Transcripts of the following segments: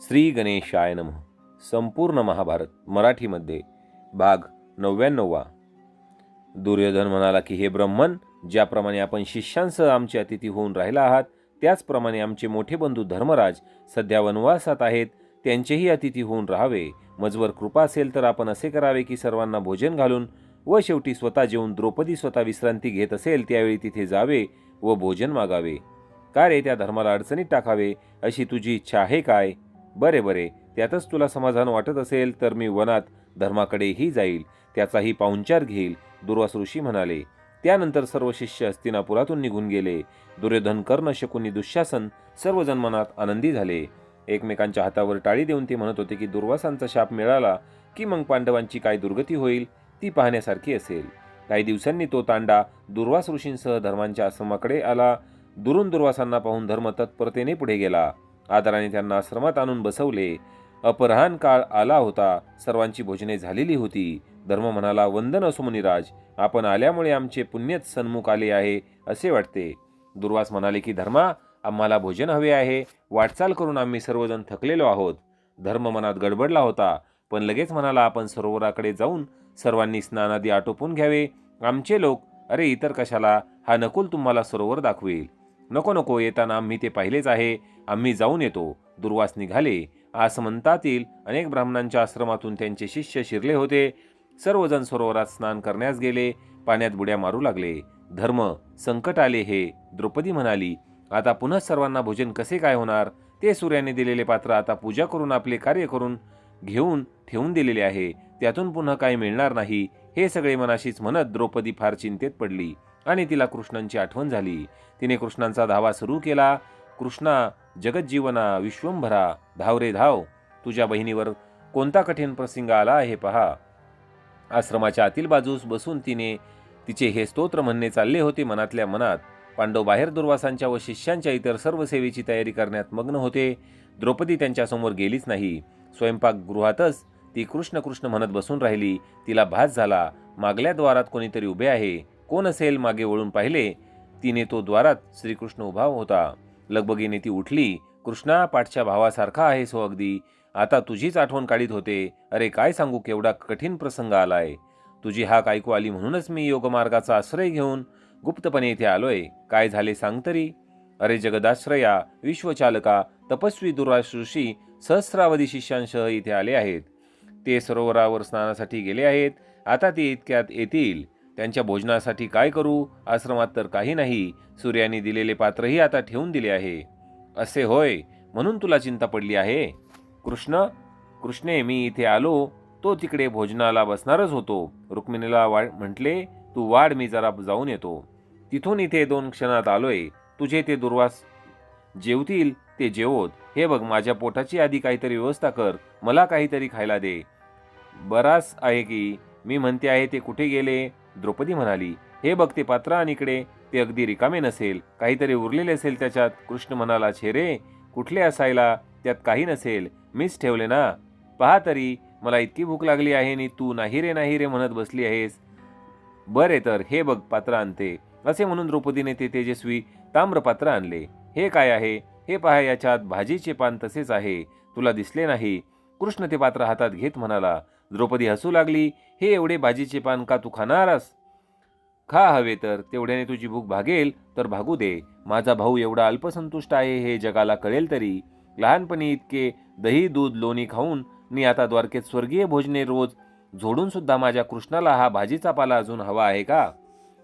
श्री गणेशाय नमः. संपूर्ण महाभारत मराठीमध्ये भाग नव्याण्णववा. दुर्योधन म्हणाला की हे ब्रह्मन ज्याप्रमाणे आपण शिष्यांसह आमचे अतिथी होऊन राहिला आहात त्याचप्रमाणे आमचे मोठे बंधू धर्मराज सध्या वनवासात आहेत त्यांचेही अतिथी होऊन राहावे. मजवर कृपा असेल तर आपण असे करावे की सर्वांना भोजन घालून व शेवटी स्वतः जेवून द्रौपदी स्वतः विश्रांती घेत असेल त्यावेळी तिथे जावे व भोजन मागावे. का रे त्या धर्माला अडचणीत टाकावे? अशी तुझी इच्छा आहे काय? बरे बरे. त्यातच तुला समाधान वाटत असेल तर मी वनात धर्माकडेही जाईल. त्याचाही पाहुणचार घेईल दुर्वास ऋषी म्हणाले. त्यानंतर सर्व शिष्य हस्तिनापुरातून निघून गेले. दुर्योधन कर्ण शकुनी दुःशासन सर्वजण मनात आनंदी झाले. एकमेकांच्या हातावर टाळी देऊन ते म्हणत होते की दुर्वासांचा शाप मिळाला की मग पांडवांची काय दुर्गती होईल ती पाहण्यासारखी असेल. काही दिवसांनी तो तांडा दुर्वास ऋषींसह धर्मांच्या आश्रमाकडे आला. दुरून दुर्वासांना पाहून धर्म तत्परतेने पुढे गेला. आदराने त्यांना आश्रमात आणून बसवले. अपराहन काळ आला होता. सर्वांची भोजने झालेली होती. धर्म म्हणाला वंदन असो मुनिराज आपण आल्यामुळे आमचे पुण्यच सन्मुख आले आहे असे वाटते दुर्वास म्हणाले की धर्मा आम्हाला भोजन हवे आहे. वाटचाल करून आम्ही सर्वजण थकलेलो आहोत धर्म मनात गडबडला होता. पण लगेच म्हणाला आपण सरोवराकडे जाऊन सर्वांनी स्नानादी आटोपून घ्यावे. आमचे लोक अरे इतर कशाला? हा नकुल तुम्हाला सरोवर दाखवेल. नको नको येताना आम्ही ते पाहिलेच आहे. आम्ही जाऊन येतो. दुर्वास निघाले. आसमंतातील अनेक ब्राह्मणांच्या आश्रमातून त्यांचे शिष्य शिरले होते. सर्वजण सरोवरात स्नान करण्यास गेले. पाण्यात बुड्या मारू लागले. धर्म संकट आले हे. द्रौपदी म्हणाली आता पुन्हा सर्वांना भोजन कसे काय होणार? ते सूर्याने दिलेले पात्र आता पूजा करून आपले कार्य करून घेऊन ठेवून दिलेले आहे. त्यातून पुन्हा काही मिळणार नाही? हे सगळे मनाशीच म्हणत द्रौपदी फार चिंतेत पडली. आणि तिला कृष्णांची आठवण झाली. तिने कृष्णांचा धावा सुरू केला. कृष्णा जगज्जीवना विश्वंभरा धाव रे धाव तुझ्या बहिणीवर कोणता कठीण प्रसंग आला आहे पहा. आश्रमाच्या आतील बाजूस बसून तिने तिचे हे स्तोत्र म्हणणे चालले होते मनातल्या मनात. पांडव बाहेर दुर्वासांच्या व शिष्यांच्या इतर सर्व सेवेची तयारी करण्यात मग्न होते. द्रौपदी त्यांच्यासमोर गेलीच नाही. स्वयंपाकगृहातच ती कृष्ण कृष्ण म्हणत बसून राहिली. तिला भास झाला. मागल्या द्वारात कोणीतरी उभे आहे. कोण असेल मागे वळून पाहिले तिने तो द्वारात श्रीकृष्ण उभा होता. लगबगीने ती उठली कृष्णा पाठच्या भावासारखा आहे सो हो अगदी. आता तुझीच आठवण काढीत होते. अरे काय सांगू केवढा कठीण प्रसंग आलाय. तुझी हाक ऐकू आली म्हणूनच मी योगमार्गाचा आश्रय घेऊन गुप्तपणे इथे आलोय. काय झाले सांग तरी. अरे जगदाश्रया विश्वचालका तपस्वी दुर्वास ऋषी सहस्रावधी शिष्यांसह इथे आले आहेत. ते सरोवरावर स्नानासाठी गेले आहेत. आता ते इतक्यात येतील. त्यांच्या भोजनासाठी काय करू? आश्रमात तर काही नाही. सूर्याने दिलेले पात्रही आता ठेवून दिले आहे. असे होय म्हणून तुला चिंता पडली आहे? कृष्ण कृष्णे मी इथे आलो तो तिकडे भोजनाला बसणारच होतो. रुक्मिणीला वा म्हटले तू वाढ मी जरा जाऊन येतो. तिथून इथे दोन क्षणात आलोय. तुझे ते दुर्वास जेवतील ते जेवोत. हे बघ माझ्या पोटाची आधी काहीतरी व्यवस्था कर. मला काहीतरी खायला दे. बराच आहे की मी म्हणते आहे ते कुठे गेले? द्रौपदी म्हणाली हे बघ ते पात्र आणि इकडे ते अगदी रिकामे नसेल. काहीतरी उरलेले असेल त्याच्यात. कृष्ण म्हणाला छे रे कुठले असायला? त्यात काही नसेल. मीच ठेवले ना. पहा तरी मला इतकी भूक लागली आहे आणि तू नाही रे नाही रे म्हणत बसली आहेस. बरे तर हे बघ पात्र आणते. असे म्हणून द्रौपदीने ते तेजस्वी ताम्रपात्र आणले. हे काय आहे? हे पहा याच्यात भाजीचे पान तसेच आहे. तुला दिसले नाही. कृष्ण ते पात्र हातात घेत म्हणाला द्रौपदी हसू लागली हे एवढे भाजीचे पान का तू खाणारस? खा हवे तर तेवढ्याने तुझी भूक भागेल तर भागू दे. माझा भाऊ एवढा अल्पसंतुष्ट आहे हे जगाला कळेल तरी. लहानपणी इतके दही दूध लोणी खाऊन मी आता द्वारकेत स्वर्गीय भोजने रोज झोडून सुद्धा माझ्या कृष्णाला हा भाजीचा पाला अजून हवा आहे का?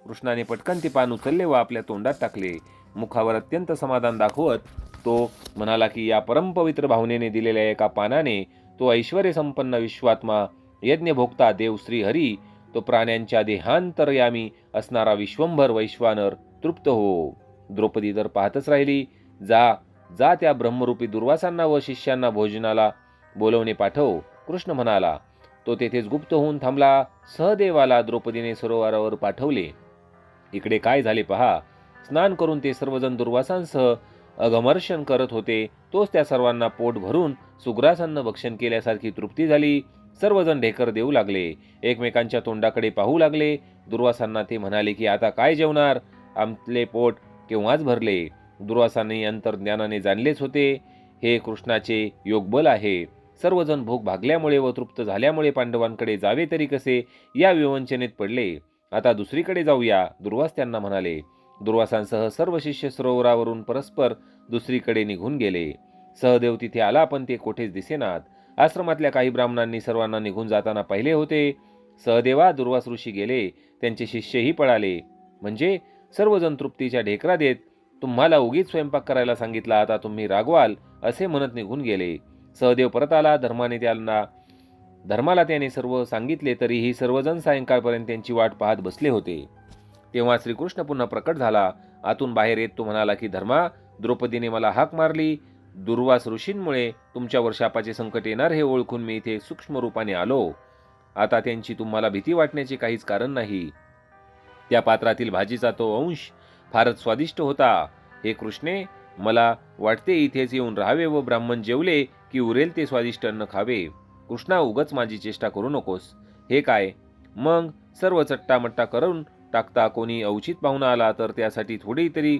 कृष्णाने पटकन ते पान उचलले व आपल्या तोंडात टाकले. मुखावर अत्यंत समाधान दाखवत तो म्हणाला की या परमपवित्र भावनेने दिलेल्या एका पानाने तो ऐश्वर संपन्न विश्वात्मा यज्ञभोक्ता देव श्री हरी तो प्राण्यांच्या देहांतरयामी असणारा विश्वंभर वैश्वानर तृप्त हो. द्रौपदी तर पाहतच राहिली जा जा त्या ब्रह्मरूपी दुर्वासांना व शिष्यांना भोजनाला बोलवणे पाठव कृष्ण म्हणाला. तो तेथेच गुप्त होऊन थांबला सहदेवाला द्रौपदीने सरोवरावर पाठवले. इकडे काय झाले पहा स्नान करून ते सर्वजण दुर्वासांसह अघमर्षण करत होते. तोच त्या सर्वांना पोट भरून सुग्रासांना भक्षण केल्यासारखी तृप्ती झाली. सर्वजण ढेकर देऊ लागले. एकमेकांच्या तोंडाकडे पाहू लागले. दुर्वासांना ते म्हणाले की आता काय जेवणार? आमले पोट केव्हाच भरले. दुर्वासांनी अंतर्ज्ञानाने जाणलेच होते. हे कृष्णाचे योगबल आहे. सर्वजण भोग भागल्यामुळे व तृप्त झाल्यामुळे पांडवांकडे जावे तरी कसे? या विवंचनेत पडले. आता दुसरीकडे जाऊया. दुर्वास त्यांना म्हणाले दुर्वासांसह सर्व शिष्य सरोवरावरून परस्पर दुसरीकडे निघून गेले. सहदेव तिथे आला पण ते कोठेच दिसेनात. आश्रमातल्या काही ब्राह्मणांनी सर्वांना निघून जाताना पाहिले होते. सहदेवा दुर्वास ऋषी गेले. त्यांचे शिष्यही पळाले. म्हणजे सर्वजण तृप्तीच्या ढेकरा देत तुम्हाला उगीच स्वयंपाक करायला सांगितला आता तुम्ही रागवाल असे म्हणत निघून गेले. सहदेव परत आला. धर्माने त्यांना धर्माला त्याने सर्व सांगितले तरीही सर्वजण सायंकाळपर्यंत त्यांची वाट पाहत बसले होते. तेव्हा श्रीकृष्ण पुन्हा प्रकट झाला. आतून बाहेर येत तो म्हणाला की धर्मा द्रौपदीने मला हाक मारली. दुर्वास ऋषींमुळे तुमच्यावर शापाचे संकट येणार हे ओळखून मी इथे सूक्ष्म रूपाने आलो. आता त्यांची तुम्हाला भीती वाटण्याचे काहीच कारण नाही. त्या पात्रातील भाजीचा तो अंश फारच स्वादिष्ट होता. हे कृष्णे मला वाटते इथेच येऊन राहावे व ब्राह्मण जेवले की उरेल ते स्वादिष्ट अन्न खावे. कृष्णा उगच माझी चेष्टा करू नकोस. हे काय? मग सर्व चट्टामट्टा करून टाकता कोणी अवचित पाहुणा आला तर त्यासाठी थोडी तरी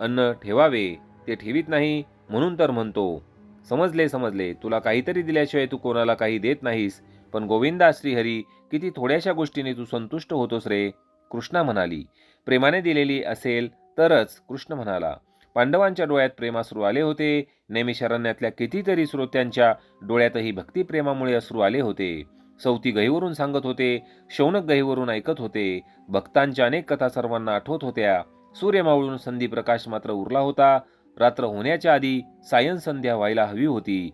अन्न ठेवावे. ते ठेवीत नाही म्हणून तर म्हणतो समजले समजले तुला काहीतरी दिल्याशिवाय तू कोणाला काही देत नाहीस पण गोविंदा श्रीहरी किती थोड्याशा गोष्टीने तू संतुष्ट होतोस रे कृष्णा म्हणाली. प्रेमाने दिलेली असेल तरच कृष्ण म्हणाला. पांडवांच्या डोळ्यात प्रेमाश्रू आले होते. नैमिषारण्यातल्या कितीतरी श्रोत्यांच्या डोळ्यातही भक्तिप्रेमामुळे अश्रू आले होते. चौथी गहीवरून सांगत होते शौनक गहीवरून ऐकत होते भक्तांच्या अनेक कथा सर्वांना आठवत होत्या. सूर्य मावळून संधी प्रकाश मात्र उरला होता. रात्र होण्याच्या आधी सायन संध्या व्हायला हवी होती.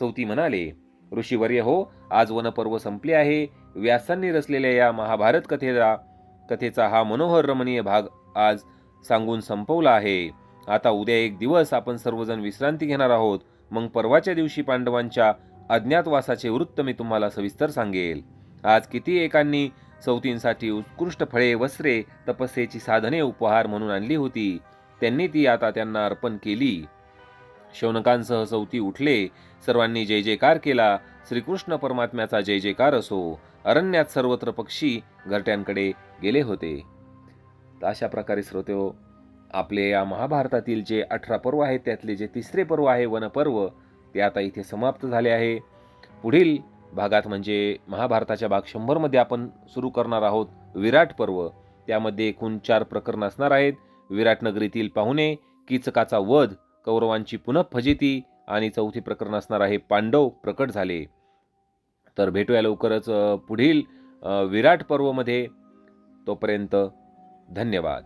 चौथी म्हणाले ऋषीवर्य हो आज वनपर्व संपले आहे. व्यासांनी रचलेल्या या महाभारत कथेला कथेचा हा मनोहर रमणीय भाग आज सांगून संपवला आहे. आता उद्या एक दिवस आपण सर्वजण विश्रांती घेणार आहोत. मग परवाच्या दिवशी पांडवांच्या अज्ञातवासाचे वृत्त मी तुम्हाला सविस्तर सांगेल. आज किती एकांनी सौतींसाठी उत्कृष्ट फळे वस्त्रे तपस्येची साधने उपहार म्हणून आणली होती त्यांनी ती आता त्यांना अर्पण केली. शौनकांसह सौती उठले सर्वांनी जय जयकार केला श्रीकृष्ण परमात्म्याचा जय जयकार असो अरण्यात सर्वत्र पक्षी घरट्यांकडे गेले होते. तर अशा प्रकारे श्रोते आपले या महाभारतातील जे अठरा पर्व आहेत त्यातले जे तिसरे पर्व आहे वनपर्व ते आता इथे समाप्त झाले आहे. पुढील भागात म्हणजे महाभारताच्या भाग शंभरमध्ये आपण सुरू करणार आहोत विराट पर्व. त्यामध्ये एकूण चार प्रकरण असणार आहेत. विराटनगरीतील पाहुणे किचकाचा वध कौरवांची पुनःफजेती आणि चौथी प्रकरण असणार आहे पांडव प्रकट झाले. तर भेटूया लवकरच पुढील विराट पर्वमध्ये. तोपर्यंत धन्यवाद.